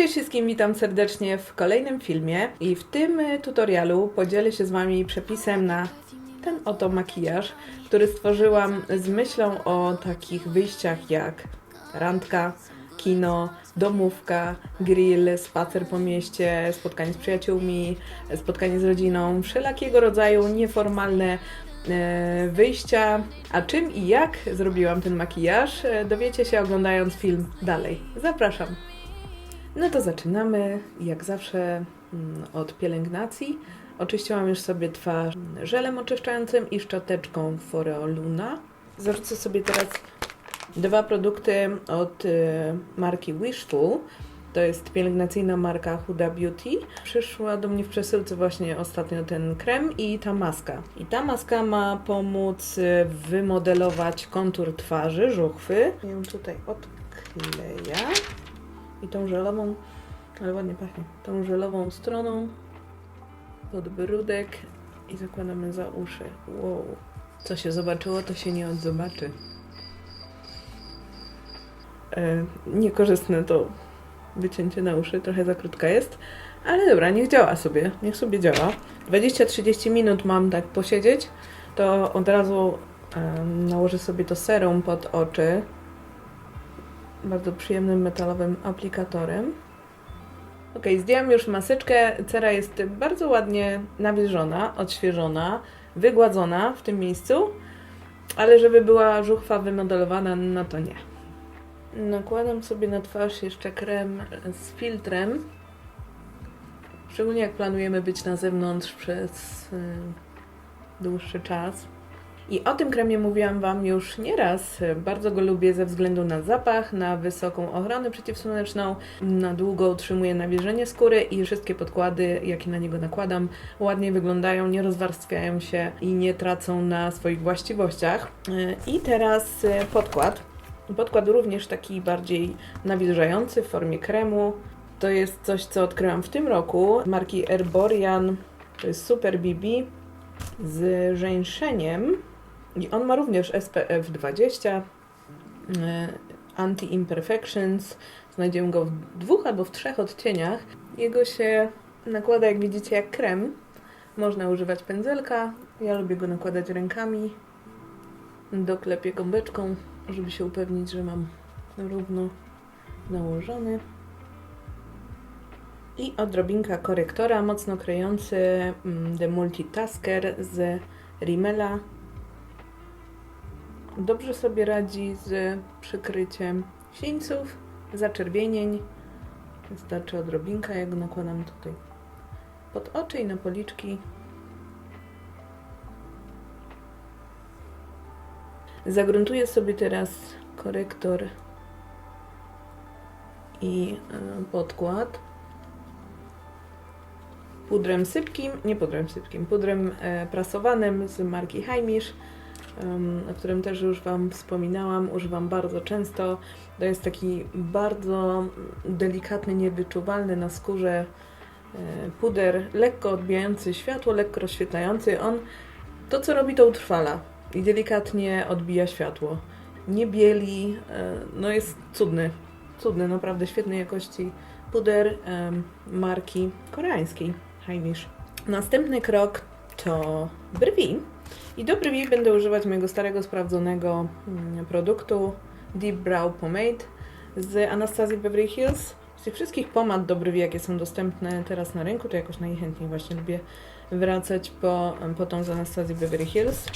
Cześć wszystkim, witam serdecznie w kolejnym filmie i w tym tutorialu podzielę się z Wami przepisem na ten oto makijaż, który stworzyłam z myślą o takich wyjściach jak randka, kino, domówka, grill, spacer po mieście, spotkanie z przyjaciółmi, spotkanie z rodziną, wszelakiego rodzaju nieformalne e, wyjścia. A czym i jak zrobiłam ten makijaż, e, dowiecie się oglądając film dalej. Zapraszam. No to zaczynamy, jak zawsze, mm, od pielęgnacji. Oczyściłam już sobie twarz żelem oczyszczającym i szczoteczką Foreo Luna. Zarzucę sobie teraz dwa produkty od y, marki Wishful. To jest pielęgnacyjna marka Huda Beauty. Przyszła do mnie w przesyłce właśnie ostatnio ten krem i ta maska. I ta maska ma pomóc y, wymodelować kontur twarzy, żuchwy. Ją tutaj odkleję. I tą żelową, ale ładnie pachnie, tą żelową stroną podbródek i zakładamy za uszy. Wow. Co się zobaczyło, to się nie odzobaczy. E, niekorzystne to wycięcie na uszy, trochę za krótka jest, ale dobra, niech działa sobie, niech sobie działa. 20-30 minut mam tak posiedzieć, to od razu e, nałożę sobie to serum pod oczy, bardzo przyjemnym metalowym aplikatorem. Ok, zdjęłam już maseczkę. Cera jest bardzo ładnie nawilżona, odświeżona, wygładzona w tym miejscu, ale żeby była żuchwa wymodelowana, no to nie. Nakładam sobie na twarz jeszcze krem z filtrem. Szczególnie jak planujemy być na zewnątrz przez y, dłuższy czas. I o tym kremie mówiłam Wam już nieraz. Bardzo go lubię ze względu na zapach, na wysoką ochronę przeciwsłoneczną, na długo utrzymuje nawilżenie skóry i wszystkie podkłady, jakie na niego nakładam, ładnie wyglądają, nie rozwarstwiają się i nie tracą na swoich właściwościach. I teraz podkład. Podkład również taki bardziej nawilżający w formie kremu. To jest coś, co odkryłam w tym roku marki Herborian. To jest Super BB z żeńszeniem. I on ma również SPF 20, y, Anti-Imperfections. Znajdziemy go w dwóch albo w trzech odcieniach. Jego się nakłada, jak widzicie, jak krem. Można używać pędzelka. Ja lubię go nakładać rękami. Doklepię gąbeczką, żeby się upewnić, że mam równo nałożony. I odrobinka korektora mocno kryjący mm, The Multitasker z Rimmela dobrze sobie radzi z przykryciem sieńców, zaczerwienień. Wystarczy odrobinka, jak nakładam tutaj pod oczy i na policzki. Zagruntuję sobie teraz korektor i e, podkład pudrem sypkim, nie pudrem sypkim, pudrem e, prasowanym z marki Heimish o którym też już Wam wspominałam, używam bardzo często. To jest taki bardzo delikatny, niewyczuwalny na skórze e, puder, lekko odbijający światło, lekko rozświetlający. On to, co robi, to utrwala i delikatnie odbija światło. Nie bieli, e, no jest cudny, cudny, naprawdę świetnej jakości puder marki koreańskiej Heimish. Następny krok to brwi. I do brwi będę używać mojego starego, sprawdzonego mm, produktu Deep Brow Pomade z Anastazji Beverly Hills. Z tych wszystkich pomad do brwi, jakie są dostępne teraz na rynku, to jakoś najchętniej właśnie lubię wracać po, po tą z Anastazji Beverly Hills.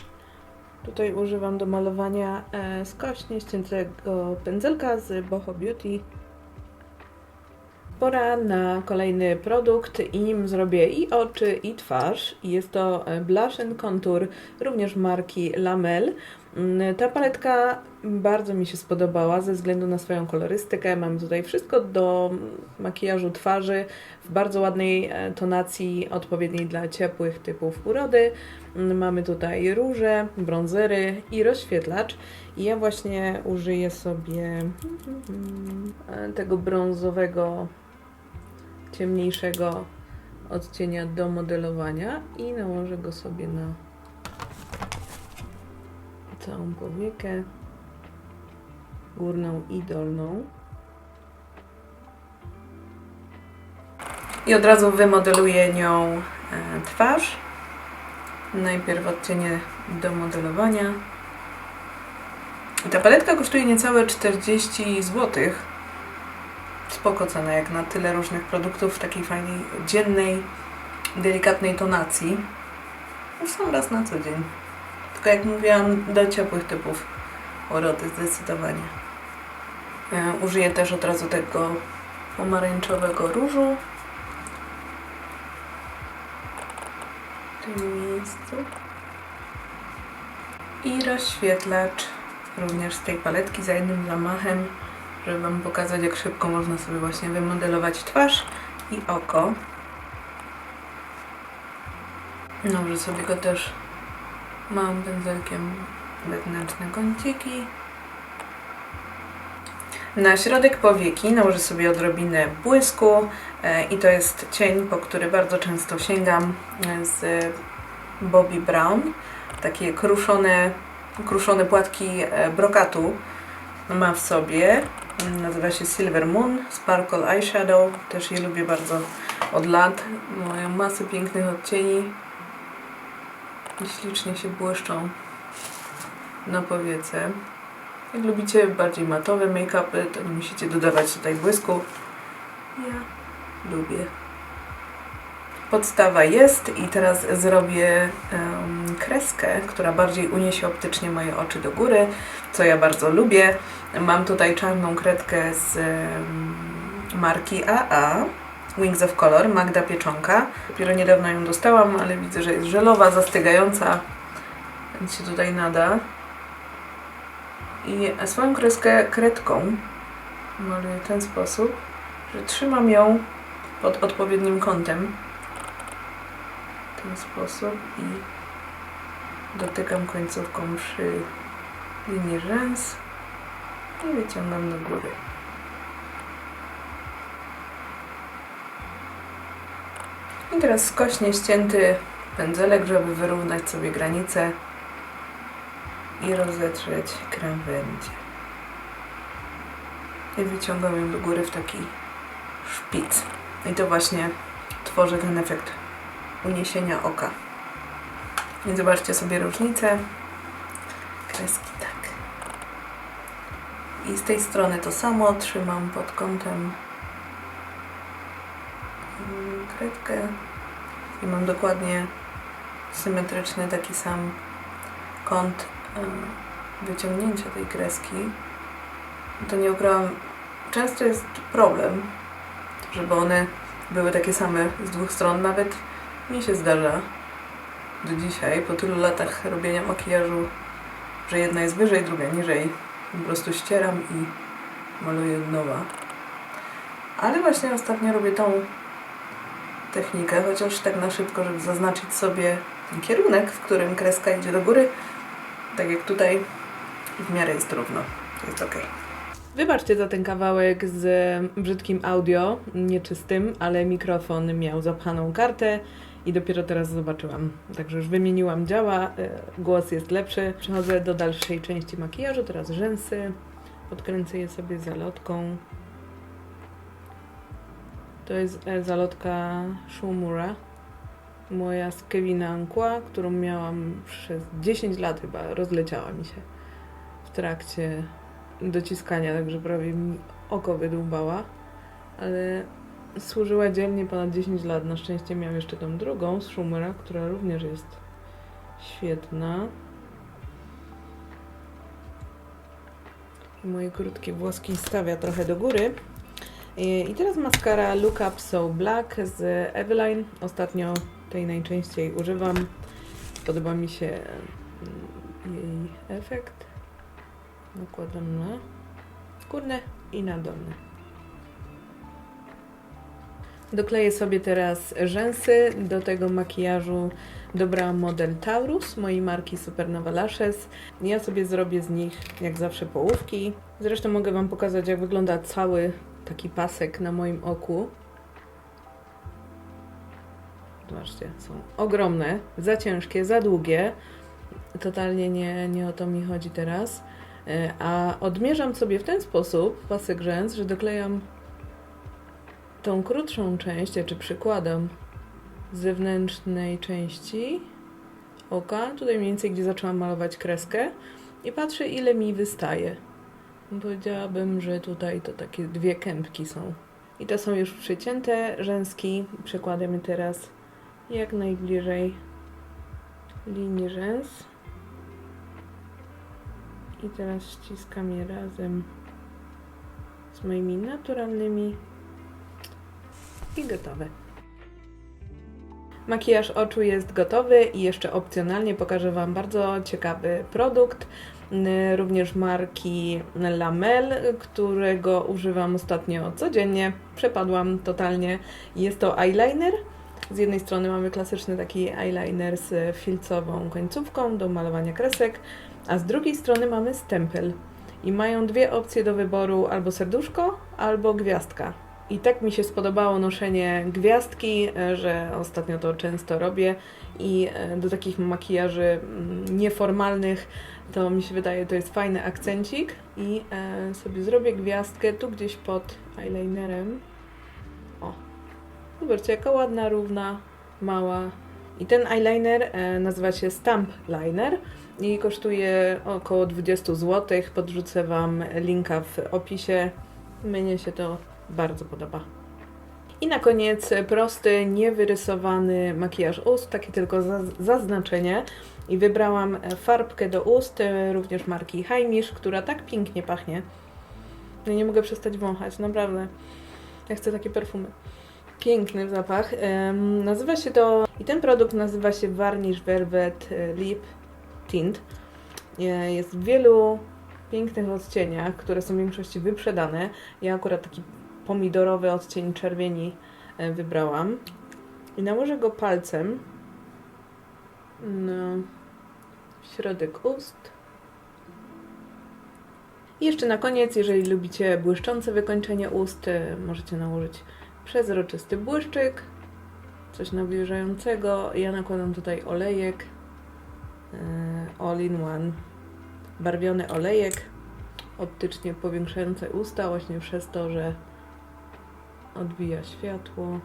Tutaj używam do malowania e, skośnie ściętego pędzelka z Boho Beauty Pora na kolejny produkt i nim zrobię i oczy, i twarz. Jest to Blush and Contour, również marki Lamel. Mm, ta paletka bardzo mi się spodobała ze względu na swoją kolorystykę. Mam tutaj wszystko do makijażu twarzy w bardzo ładnej e, tonacji, odpowiedniej dla ciepłych typów urody. Mm, mamy tutaj róże, bronzery i rozświetlacz. I ja właśnie użyję sobie mm, tego brązowego ciemniejszego odcienia do modelowania i nałożę go sobie na całą powiekę górną i dolną. i od razu wymodeluję nią e, twarz. Najpierw odcienie do modelowania. Ta paletka kosztuje niecałe 40 zł. Spoko cena jak na tyle różnych produktów w takiej fajnej, dziennej, delikatnej tonacji. No sam raz na co dzień. Tylko jak mówiłam, do ciepłych typów urody zdecydowanie. E, użyję też od razu tego pomarańczowego różu. W tym miejscu. I rozświetlacz również z tej paletki za jednym zamachem, żeby Wam pokazać jak szybko można sobie właśnie wymodelować twarz i oko. Dobrze sobie go też mam pędzelkiem wewnętrzne kąciki. Na środek powieki nałożę sobie odrobinę błysku e, i to jest cień, po który bardzo często sięgam e, z Bobbi Brown. Takie kruszone, kruszone płatki e, brokatu ma w sobie. Nazywa się Silver Moon Sparkle Eyeshadow. Też je lubię bardzo od lat. Mają masę pięknych odcieni i ślicznie się błyszczą na powiece. Jak lubicie bardziej matowe make-upy, to nie musicie dodawać tutaj błysku. Ja lubię. Podstawa jest i teraz zrobię em, kreskę, która bardziej uniesie optycznie moje oczy do góry, co ja bardzo lubię. Mam tutaj czarną kredkę z marki AA. Wings of Color, Magda Pieczonka. Dopiero niedawno ją dostałam, ale widzę, że jest żelowa, zastygająca, więc się tutaj nada. I swoją kreskę kredką maluję w ten sposób, że trzymam ją pod odpowiednim kątem. W ten sposób i dotykam końcówką przy linii rzęs i wyciągam do góry. I teraz skośnie ścięty pędzelek, żeby wyrównać sobie granice i rozetrzeć krawędzie. I wyciągam ją do góry w taki szpic. I to właśnie tworzy ten efekt uniesienia oka. I zobaczcie sobie różnicę. Kreski tak. I z tej strony to samo trzymam pod kątem mm, kredkę i mam dokładnie symetryczny taki sam kąt e, wyciągnięcia tej kreski. To nie ukrywam, często jest problem, żeby one były takie same z dwóch stron. Nawet mi się zdarza do dzisiaj, po tylu latach robienia makijażu, że jedna jest wyżej, druga niżej. Po prostu ścieram i maluję od nowa. Ale właśnie ostatnio robię tą technikę, chociaż tak na szybko, żeby zaznaczyć sobie kierunek, w którym kreska idzie do góry. Tak jak tutaj w miarę jest równo. Jest ok. Wybaczcie za ten kawałek z brzydkim audio, nieczystym, ale mikrofon miał zapchaną kartę i dopiero teraz zobaczyłam. Także już wymieniłam działa, e, głos jest lepszy. Przechodzę do dalszej części makijażu, teraz rzęsy. Podkręcę je sobie zalotką. To jest e, zalotka Shumura. Moja z Kevina Ankła, którą miałam przez 10 lat chyba, rozleciała mi się w trakcie dociskania, także prawie mi oko wydłubała, ale służyła dzielnie ponad 10 lat. Na szczęście miałam jeszcze tą drugą z Schumera, która również jest świetna. Moje krótkie włoski stawia trochę do góry. I i teraz maskara Look Up So Black z Eveline. Ostatnio tej najczęściej używam. Podoba mi się mm, jej efekt. Nakładam na górne i na dolne. Dokleję sobie teraz rzęsy. Do tego makijażu dobrałam model Taurus mojej marki Supernova Lashes. Ja sobie zrobię z nich jak zawsze połówki. Zresztą mogę Wam pokazać jak wygląda cały taki pasek na moim oku. Zobaczcie, są ogromne, za ciężkie, za długie. Totalnie nie, nie o to mi chodzi teraz. E, A odmierzam sobie w ten sposób pasek rzęs, że doklejam tą krótszą część, czy przykładam zewnętrznej części oka, tutaj mniej więcej, gdzie zaczęłam malować kreskę i patrzę, ile mi wystaje. Powiedziałabym, że tutaj to takie dwie kępki są. I to są już przycięte rzęski. Przekładamy teraz jak najbliżej linii rzęs. I teraz ściskam je razem z moimi naturalnymi i gotowe. Makijaż oczu jest gotowy i jeszcze opcjonalnie pokażę Wam bardzo ciekawy produkt, również marki Lamel, którego używam ostatnio codziennie. Przepadłam totalnie. Jest to eyeliner. Z jednej strony mamy klasyczny taki eyeliner z filcową końcówką do malowania kresek, a z drugiej strony mamy stempel. I mają dwie opcje do wyboru, albo serduszko, albo gwiazdka. I tak mi się spodobało noszenie gwiazdki, e, że ostatnio to często robię i e, do takich makijaży mm, nieformalnych to mi się wydaje, to jest fajny akcencik i e, sobie zrobię gwiazdkę tu gdzieś pod eyelinerem. O, zobaczcie jaka ładna, równa, mała. I ten eyeliner nazywa się Stamp Liner i kosztuje około 20 zł. Podrzucę Wam linka w opisie. Mnie się to bardzo podoba. I na koniec prosty, niewyrysowany makijaż ust, takie tylko za- zaznaczenie. I wybrałam farbkę do ust, e, również marki Heimish, która tak pięknie pachnie. Ja nie mogę przestać wąchać, naprawdę. Ja chcę takie perfumy. Piękny zapach. Nazywa się to, i ten produkt nazywa się Varnish Velvet e, Lip Tint. E, Jest w wielu pięknych odcieniach, które są w większości wyprzedane. Ja akurat taki pomidorowy odcień czerwieni e, wybrałam. I nałożę go palcem na środek ust. I jeszcze na koniec, jeżeli lubicie błyszczące wykończenie ust, e, możecie nałożyć przezroczysty błyszczyk, coś nawilżającego. Ja nakładam tutaj olejek e, all in one, barwiony olejek, optycznie powiększający usta właśnie przez to, że odbija światło.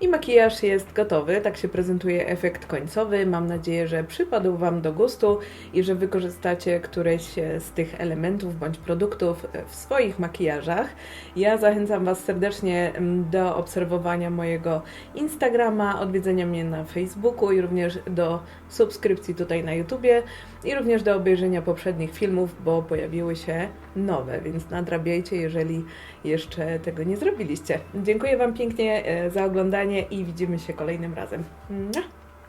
I makijaż jest gotowy, tak się prezentuje efekt końcowy. Mam nadzieję, że przypadł Wam do gustu i że wykorzystacie któreś z tych elementów bądź produktów w swoich makijażach. Ja zachęcam Was serdecznie mm, do obserwowania mojego Instagrama, odwiedzenia mnie na Facebooku i również do subskrypcji tutaj na YouTubie i również do obejrzenia poprzednich filmów, bo pojawiły się nowe, więc nadrabiajcie, jeżeli jeszcze tego nie zrobiliście. Dziękuję Wam pięknie e, za oglądanie i widzimy się kolejnym razem.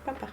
Pa, pa.